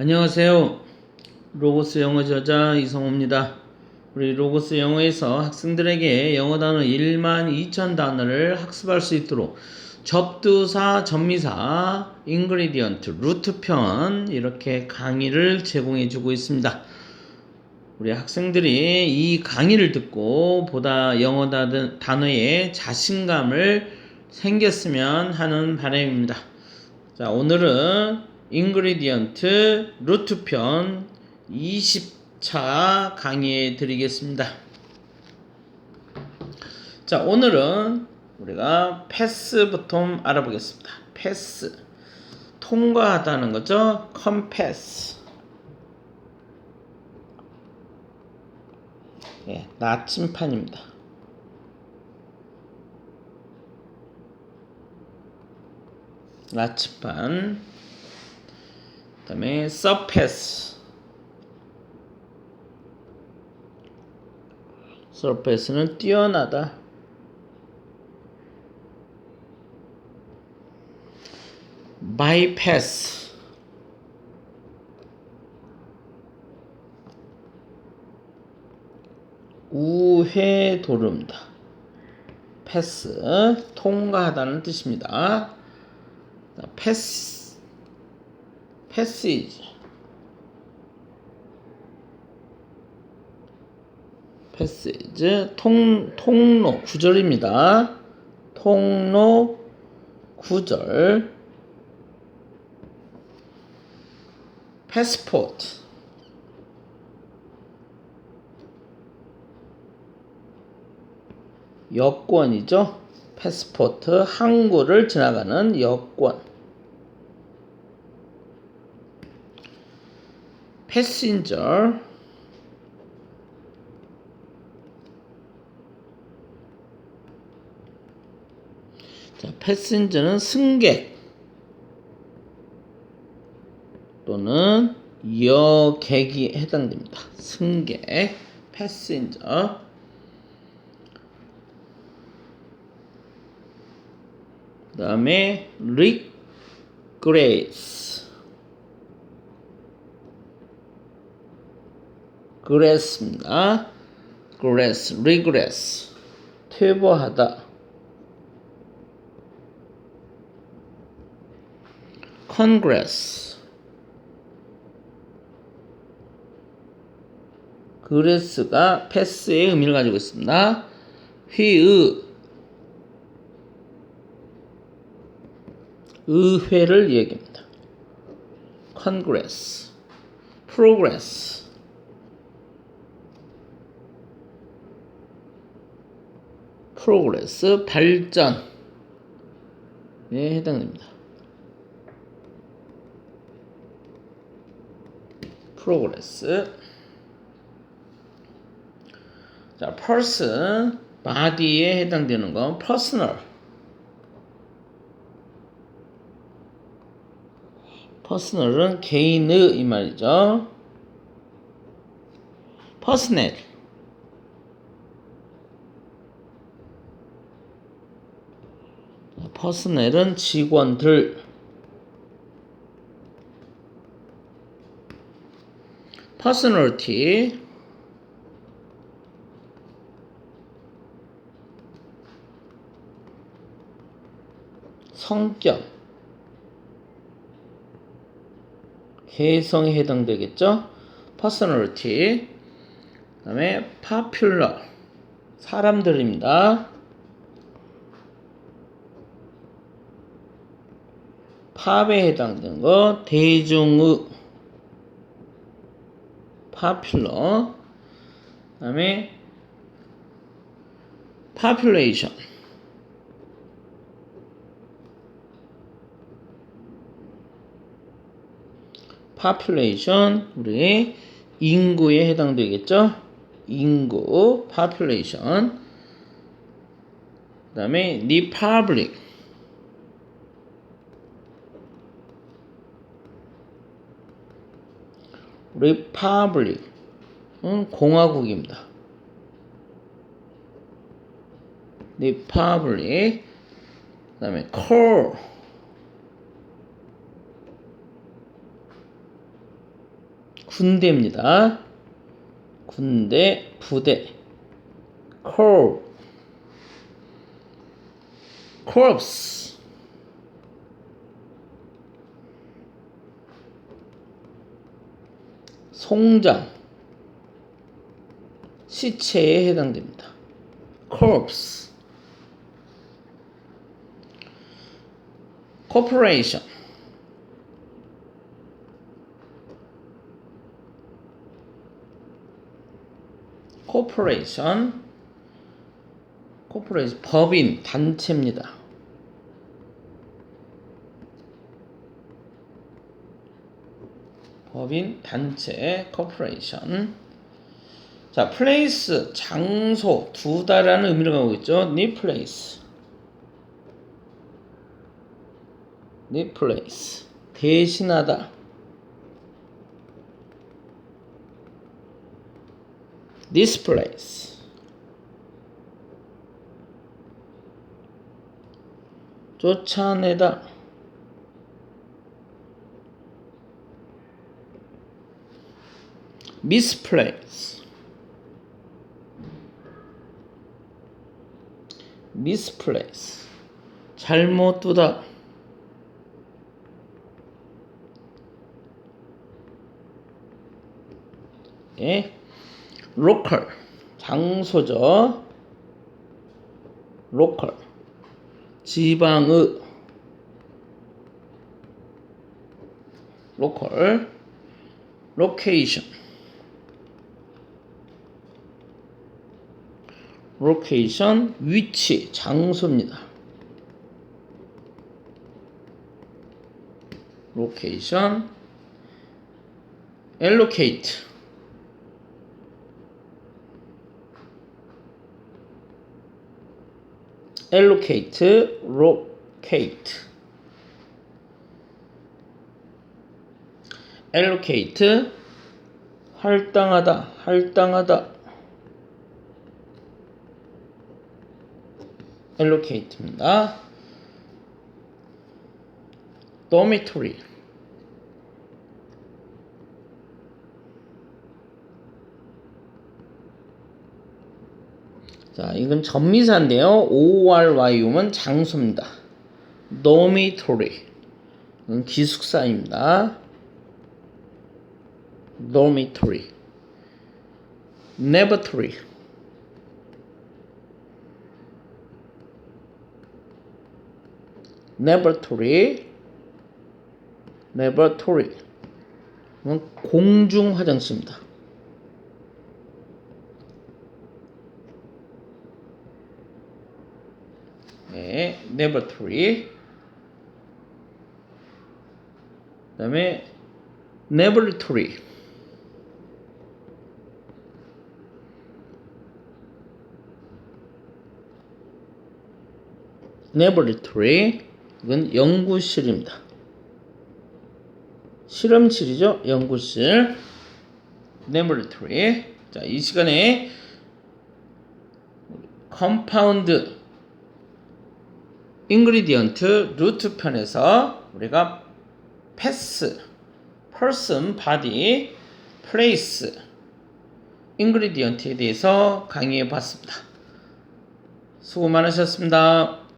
안녕하세요. 로고스 영어 저자 이성호입니다. 우리 로고스 영어에서 학생들에게 영어 단어 1만 2천 단어를 학습할 수 있도록 접두사, 전미사, 인그리디언트, 루트편 이렇게 강의를 제공해 주고 있습니다. 우리 학생들이 이 강의를 듣고 보다 영어 다- 단어에 자신감을 생겼으면 하는 바람입니다. 자, 오늘은 인그리디언트 루트편 20차 강의해 드리겠습니다. 자, 오늘은 우리가 패스부터 알아보겠습니다. 패스. 통과하다는 거죠. 컴패스. 예, 나침판입니다. 나침반 그 다음에 surface. surface는 뛰어나다. bypass. 우회 도름다. 패스 통과하다는 뜻입니다. 자, 패스 패시지 패시지 통 통로 구절입니다. 통로 구절 패스포트 여권이죠. 패스포트 항구를 지나가는 여권. 패신저 자, 패신저는 승객 또는 여객이 해당됩니다. 승객, 패신저. 그 다음에 리 그레스입니다. 그레스, 리그레스 퇴보하다 컨그레스 그레스가 패스의 의미를 가지고 있습니다. 휘의 의회를 얘기합니다. Congress, Progress, Progress 발전에 해당됩니다. Progress. 자, person, body에 해당되는 건 personal. 퍼스널은 개인의 이 말이죠. 퍼스넬 퍼스넬은 직원들 퍼스널티 성격 개성에 해당되겠죠. personality. 그다음에 popular. 사람들입니다. 팝에 해당되는 거 대중의 popular. 그다음에 population. population 우리 인구에 해당되겠죠? 인구 population 그다음에 republic republic은 공화국입니다. republic 그 다음에 core 군대입니다. 군대, 부대. corps. corpse. 송장. 시체에 해당됩니다. corpse. corporation. corporation. corporation 법인 단체입니다. 법인 단체 corporation. 자, place 장소 두다라는 의미를 갖고 있죠. 네 place. 네 place 대신하다. this place 쫓아내다 misplace misplace 잘못 두다 예 local 장소죠 local 지방의 local location location 위치 장소입니다. location allocate allocate locate allocate 할당하다 할당하다 allocate입니다. dormitory 자, 이건 전미사인데요. ORYU는 장소입니다. dormitory 기숙사입니다. dormitory laboratory laboratory laboratory 공중 화장실입니다. 네, laboratory. 그다음에 laboratory. laboratory. 이건 연구실입니다. 실험실이죠. 연구실. laboratory. 자, 이 시간에 컴파운드 인그리디언트 루트 편에서 우리가 패스, person, body, place, 인그리디언트에 대해서 강의해 봤습니다. 수고 많으셨습니다.